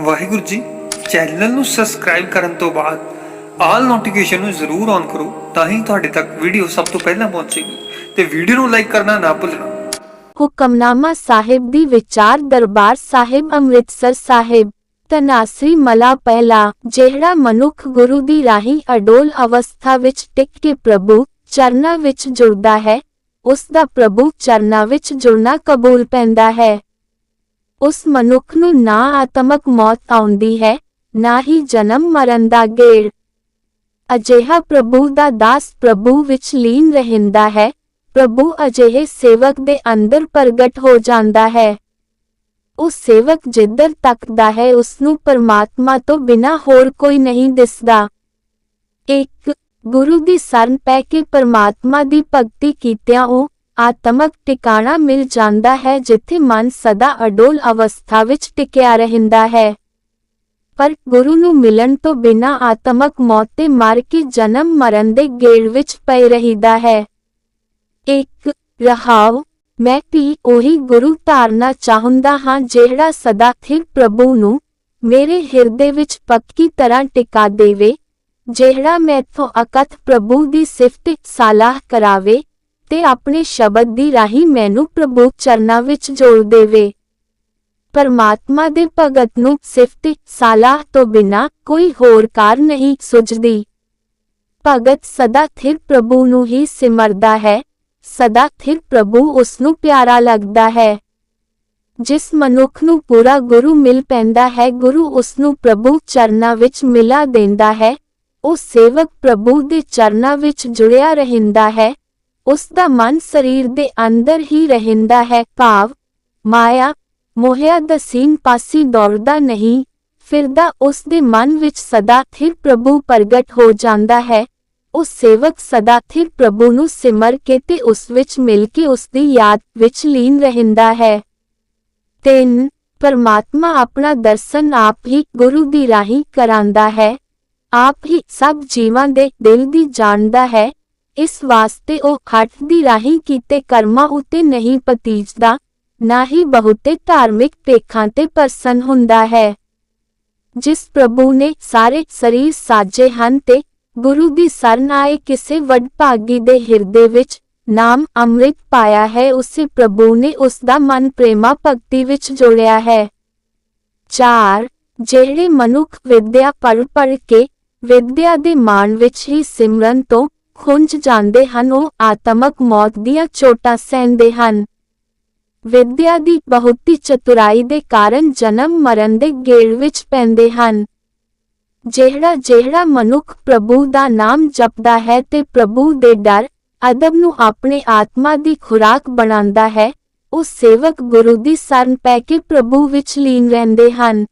Waheguru ji, channel ਨੂੰ subscribe ਕਰਨ ਤੋਂ ਬਾਅਦ ਆਲ ਨੋਟੀਫਿਕੇਸ਼ਨ ਨੂੰ ਜ਼ਰੂਰ ਔਨ ਕਰੋ ਤਾਂ ਹੀ ਤੁਹਾਡੇ ਤੱਕ ਵੀਡੀਓ ਸਭ ਤੋਂ ਪਹਿਲਾਂ ਪਹੁੰਚੇਗੀ ਤੇ ਵੀਡੀਓ ਨੂੰ ਲਾਈਕ ਕਰਨਾ ਨਾ ਭੁੱਲਣਾ। ਹੁਕਮਨਾਮਾ ਸਾਹਿਬ ਦੀ ਵਿਚਾਰ ਦਰਬਾਰ ਸਾਹਿਬ ਅੰਮ੍ਰਿਤਸਰ ਸਾਹਿਬ ਤਨਾਸਰੀ ਮਲਾ ਪਹਿਲਾ, ਜਿਹੜਾ ਮਨੁੱਖ ਗੁਰੂ ਦੀ ਰਾਹੀਂ ਅਡੋਲ ਅਵਸਥਾ ਵਿੱਚ ਟਿਕ ਕੇ ਪ੍ਰਭੂ ਚਰਨਾਂ ਵਿੱਚ ਜੁੜਦਾ ਹੈ, ਉਸ ਦਾ ਪ੍ਰਭੂ ਚਰਨਾਂ ਵਿੱਚ ਜੁੜਨਾ ਕਬੂਲ ਪੈਂਦਾ ਹੈ। ਉਸ ਮਨੁੱਖ ਨੂੰ ਨਾ ਆਤਮਕ ਮੌਤ ਆਉਂਦੀ ਹੈ, ਨਾ ਹੀ ਜਨਮ ਮਰਨ ਦਾ ਗੇੜ। ਅਜਿਹਾ ਪ੍ਰਭੂ ਦਾ ਦਾਸ ਪ੍ਰਭੂ ਵਿੱਚ ਲੀਨ ਰਹਿੰਦਾ ਹੈ, ਪ੍ਰਭੂ ਅਜਿਹੇ ਸੇਵਕ ਦੇ ਅੰਦਰ ਪ੍ਰਗਟ ਹੋ ਜਾਂਦਾ ਹੈ। ਉਹ ਸੇਵਕ ਜਿੱਧਰ ਤੱਕਦਾ ਹੈ, ਉਸ ਨੂੰ ਪਰਮਾਤਮਾ ਤੋਂ ਬਿਨਾ ਹੋਰ ਕੋਈ ਨਹੀਂ ਦਿਸਦਾ। ਇੱਕ ਗੁਰੂ ਦੀ ਸ਼ਰਨ ਪੈ ਕੇ ਪਰਮਾਤਮਾ ਦੀ ਭਗਤੀ ਕੀਤਿਆਂ ਉਹ ਆਤਮਕ ਟਿਕਾਣਾ ਮਿਲ ਜਾਂਦਾ ਹੈ ਜਿੱਥੇ ਮਨ ਸਦਾ ਅਡੋਲ ਅਵਸਥਾ ਵਿੱਚ ਟਿਕਿਆ ਰਹਿੰਦਾ ਹੈ। ਪਰ ਗੁਰੂ ਨੂੰ ਮਿਲਣ ਤੋਂ ਬਿਨਾ ਆਤਮਕ ਮੌਤ ਤੇ ਮਰ ਕੇ ਜਨਮ ਮਰਨ ਦੇ ਗੇੜ ਵਿੱਚ ਪਈ ਰਹੀਦਾ ਹੈ। ਇੱਕ ਰਹਾਉ, ਮੈਂ ਵੀ ਉਹੀ ਗੁਰੂ ਧਾਰਨਾ ਚਾਹੁੰਦਾ ਹਾਂ ਜਿਹੜਾ ਸਦਾ ਸਥਿਰ ਪ੍ਰਭੂ ਨੂੰ ਮੇਰੇ ਹਿਰਦੇ ਵਿੱਚ ਪੱਕੀ ਤਰ੍ਹਾਂ ਟਿਕਾ ਦੇਵੇ, ਜਿਹੜਾ ਮੈਥੋਂ ਅਕਥ ਪ੍ਰਭੂ ਦੀ ਸਿਫਤ ਸਾਲਾਹ ਕਰਾਵੇ ਤੇ ਆਪਣੇ ਸ਼ਬਦ ਦੀ ਰਾਹੀਂ ਮੈਨੂੰ ਪ੍ਰਭੂ ਚਰਨਾਂ ਵਿੱਚ ਜੋੜ ਦੇਵੇ। ਪਰਮਾਤਮਾ ਦੇ ਭਗਤ ਨੂੰ ਸਿਫਤ, ਸਾਲਾਹ ਤੋਂ ਬਿਨਾ ਕੋਈ ਹੋਰ ਕਾਰ ਨਹੀਂ ਸੁਝਦੀ। ਭਗਤ ਸਦਾ ਥਿਰ ਪ੍ਰਭੂ ਨੂੰ ਹੀ ਸਿਮਰਦਾ ਹੈ, ਸਦਾ ਥਿਰ ਪ੍ਰਭੂ ਉਸ ਨੂੰ ਪਿਆਰਾ ਲੱਗਦਾ ਹੈ। ਜਿਸ ਮਨੁੱਖ ਨੂੰ ਪੂਰਾ ਗੁਰੂ ਮਿਲ ਪੈਂਦਾ ਹੈ, ਗੁਰੂ ਉਸ ਨੂੰ ਪ੍ਰਭੂ ਚਰਨਾਂ ਵਿੱਚ ਮਿਲਾ ਦਿੰਦਾ ਹੈ। ਉਹ ਸੇਵਕ ਪ੍ਰਭੂ ਦੇ ਚਰਨਾਂ ਵਿੱਚ ਜੁੜਿਆ ਰਹਿੰਦਾ ਹੈ। ਉਸ ਦਾ ਮਨ ਸਰੀਰ ਦੇ ਅੰਦਰ ਹੀ ਰਹਿੰਦਾ ਹੈ। ਭਾਵ, ਮਾਇਆ, ਮੋਹਿਆ ਦਸੀਨ ਪਾਸੀ ਦੌੜਦਾ ਨਹੀਂ, ਫਿਰਦਾ ਉਸ ਦੇ ਮਨ ਵਿੱਚ ਸਦਾ ਸਥਿਰ ਪ੍ਰਭੂ ਪ੍ਰਗਟ ਹੋ ਜਾਂਦਾ ਹੈ। ਉਹ ਸੇਵਕ ਸਦਾ ਸਥਿਰ ਪ੍ਰਭੂ ਨੂੰ ਸਿਮਰ ਕੇ ਤੇ ਉਸ ਵਿੱਚ ਮਿਲ ਕੇ ਉਸ ਦੀ ਯਾਦ ਵਿੱਚ ਲੀਨ ਰਹਿੰਦਾ ਹੈ। 3 ਪਰਮਾਤਮਾ ਆਪਣਾ ਦਰਸ਼ਨ ਆਪ ਹੀ ਗੁਰੂ ਦੀ ਰਾਹੀਂ ਕਰਾਂਦਾ ਹੈ। ਆਪ ਹੀ ਸਭ ਜੀਵਾਂ ਦੇ ਦਿਲ ਦੀ ਜਾਣਦਾ ਹੈ। ਇਸ ਵਾਸਤੇ ਉਹ ਹੱਥ ਦੀ ਰਾਹੀਂ ਕੀਤੇ ਕਰਮਾਂ ਉਤੇ ਨਹੀਂ ਪਤੀਜਦਾ, ਨਾ ਹੀ ਬਹੁਤੇ ਧਾਰਮਿਕ ਪੇਖਾਂ ਤੇ ਪ੍ਰਸੰਨ ਹੁੰਦਾ ਹੈ। ਜਿਸ ਪ੍ਰਭੂ ਨੇ ਸਾਰੇ ਸਰੀਰ ਸਾਜੇ ਹਨ ਤੇ ਗੁਰੂ ਦੀ ਸ਼ਰਨ ਆਏ ਕਿਸੇ ਵਡਭਾਗੀ ਦੇ ਹਿਰਦੇ ਵਿੱਚ ਨਾਮ ਅੰਮ੍ਰਿਤ ਪਾਇਆ ਹੈ, ਉਸੇ ਪ੍ਰਭੂ ਨੇ ਉਸ ਦਾ ਮਨ ਪ੍ਰੇਮਾ ਭਗਤੀ ਵਿੱਚ ਜੋੜਿਆ ਹੈ। 4 ਜਿਹੜੇ ਮਨੁੱਖ ਵਿਦਿਆ ਪੜ ਪੜ੍ਹ ਕੇ ਵਿਦਿਆ ਦੇ ਮਾਣ ਵਿੱਚ ਹੀ ਸਿਮਰਨ ਤੋਂ ਖੁੰਝ ਜਾਂਦੇ ਹਨ, ਉਹ ਆਤਮਕ ਮੌਤ ਦੀਆਂ ਚੋਟਾਂ ਸਹਿੰਦੇ ਹਨ। ਵਿਦਿਆ ਦੀ ਬਹੁਤੀ ਚਤੁਰਾਈ ਦੇ ਕਾਰਨ ਜਨਮ ਮਰਨ ਦੇ ਗੇੜ ਵਿੱਚ ਪੈਂਦੇ ਹਨ। ਜਿਹੜਾ ਜਿਹੜਾ ਮਨੁੱਖ ਪ੍ਰਭੂ ਦਾ ਨਾਮ ਜਪਦਾ ਹੈ ਤੇ ਪ੍ਰਭੂ ਦੇ ਡਰ, ਅਦਬ ਨੂੰ ਆਪਣੇ ਆਤਮਾ ਦੀ ਖੁਰਾਕ ਬਣਾਉਂਦਾ ਹੈ, ਉਹ ਸੇਵਕ ਗੁਰੂ ਦੀ ਸ਼ਰਨ ਪੈ ਕੇ ਪ੍ਰਭੂ ਵਿੱਚ ਲੀਨ ਰਹਿੰਦੇ ਹਨ।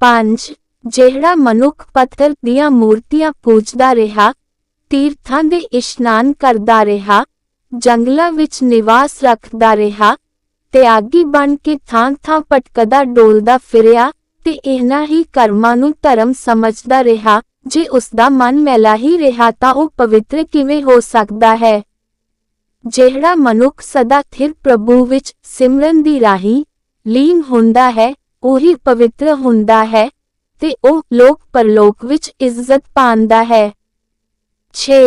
5 ਜਿਹੜਾ ਮਨੁੱਖ ਪੱਥਰ ਦੀਆਂ ਮੂਰਤੀਆਂ ਪੂਜਦਾ ਰਿਹਾ ਤੀਰਥਾਂ ਦੇ ਇਸ਼ਨਾਨ ਕਰਦਾ ਰਿਹਾ, ਜੰਗਲਾਂ ਵਿੱਚ ਨਿਵਾਸ ਰੱਖਦਾ ਰਿਹਾ, ਤਿਆਗੀ ਬਣ ਕੇ ਥਾਂ-ਥਾਂ ਪਟਕਦਾ ਡੋਲਦਾ ਫਿਰਿਆ ਤੇ ਇਹਨਾਂ ਹੀ ਕਰਮਾਂ ਨੂੰ ਧਰਮ ਸਮਝਦਾ ਰਿਹਾ, ਜੇ ਉਸ ਦਾ ਮਨ ਮੈਲਾ ਹੀ ਰਿਹਾ ਤਾਂ ਉਹ ਪਵਿੱਤਰ ਕਿਵੇਂ ਹੋ ਸਕਦਾ ਹੈ? ਜਿਹੜਾ ਮਨੁੱਖ ਸਦਾ ਥਿਰ ਪ੍ਰਭੂ ਵਿੱਚ ਸਿਮਰਨ ਦੀ ਰਾਹੀਂ ਲੀਨ ਹੁੰਦਾ ਹੈ, ਉਹੀ ਪਵਿੱਤਰ ਹੁੰਦਾ ਹੈ ਤੇ ਉਹ ਲੋਕ ਪਰਲੋਕ ਵਿੱਚ ਇੱਜ਼ਤ ਪਾਉਂਦਾ ਹੈ। 6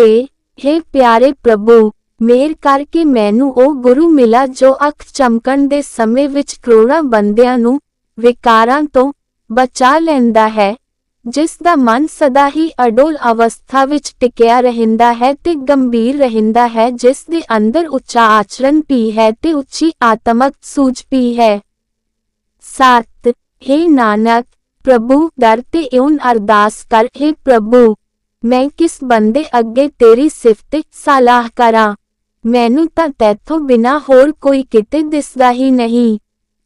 हे ਪਿਆਰੇ ਪ੍ਰਭੂ ਮੇਰ ਕਰਕੇ ਮੈਨੂੰ ਉਹ ਗੁਰੂ ਮਿਲਾ ਜੋ ਅੱਖ ਚਮਕਣ ਦੇ ਸਮੇਂ ਵਿੱਚ ਕਰੋੜਾਂ ਬੰਦਿਆਂ ਨੂੰ ਵਿਕਾਰਾਂ ਤੋਂ ਬਚਾ ਲੈਂਦਾ ਹੈ ਜਿਸ ਦਾ ਮਨ ਸਦਾ ਹੀ ਅਡੋਲ ਅਵਸਥਾ ਵਿੱਚ ਟਿਕਿਆ ਰਹਿੰਦਾ ਹੈ ਤੇ ਗੰਭੀਰ ਰਹਿੰਦਾ ਹੈ ਜਿਸ ਦੇ ਅੰਦਰ ਉੱਚਾ ਆਚਰਣ ਪੀ ਹੈ ਤੇ ਉੱਚੀ ਆਤਮਕ ਸੂਝ ਪੀ ਹੈ 7 हे ਨਾਨਕ ਪ੍ਰਭੂ ਦਰ ਤੇ ਇਉਂ ਅਰਦਾਸ ਕਰ हे ਪ੍ਰਭੂ ਮੈਂ ਕਿਸ ਬੰਦੇ ਅੱਗੇ ਤੇਰੀ ਸਿਫਤ ਸਲਾਹ ਕਰਾਂ? ਮੈਨੂੰ ਤਾਂ ਤੇਥੋਂ ਬਿਨਾ ਹੋਰ ਕੋਈ ਕਿਤੇ ਦਿਸਦਾ ਹੀ ਨਹੀਂ।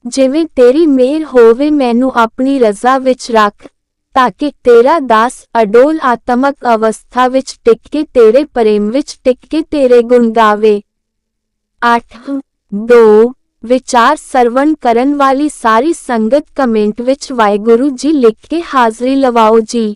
ਜਿਵੇਂ ਤੇਰੀ ਮਿਹਰ ਹੋਵੇ ਮੈਨੂੰ ਆਪਣੀ ਰਜ਼ਾ ਵਿੱਚ ਰੱਖ, ਤਾਂ ਕਿ ਤੇਰਾ ਦਾਸ ਅਡੋਲ ਆਤਮਕ ਅਵਸਥਾ ਵਿੱਚ ਟਿਕ ਕੇ ਤੇਰੇ ਪ੍ਰੇਮ ਵਿੱਚ ਟਿਕ ਕੇ ਤੇਰੇ ਗੁਣ ਗਾਵੇ। 8 2 ਵਿਚਾਰ ਸਰਵਣ ਕਰਨ ਵਾਲੀ ਸਾਰੀ ਸੰਗਤ ਕਮੈਂਟ ਵਿੱਚ ਵਾਹਿਗੁਰੂ ਜੀ ਲਿਖ ਕੇ ਹਾਜ਼ਰੀ ਲਵਾਓ ਜੀ।